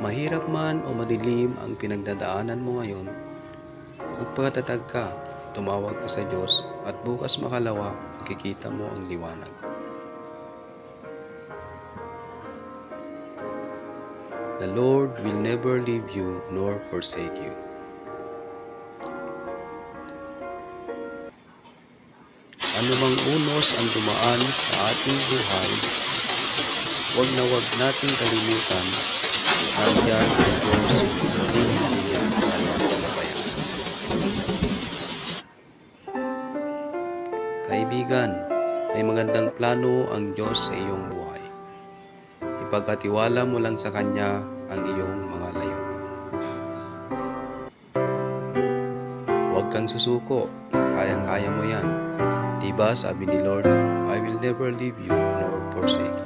Mahirap man o madilim ang pinagdadaanan mo ngayon, magpakatatag ka, tumawag ka sa Diyos at bukas makalawa, makikita mo ang liwanag. The Lord will never leave you nor forsake you. Ano mang unos ang dumaan sa ating buhay, huwag na huwag nating kalimutan, hindi niya palabayan. Kaibigan, may magandang plano ang Diyos sa iyong buhay. Ipagkatiwala mo lang sa Kanya ang iyong mga layon. Huwag kang susuko, kayang-kaya mo yan. Diba sabi ni Lord, I will never leave you nor forsake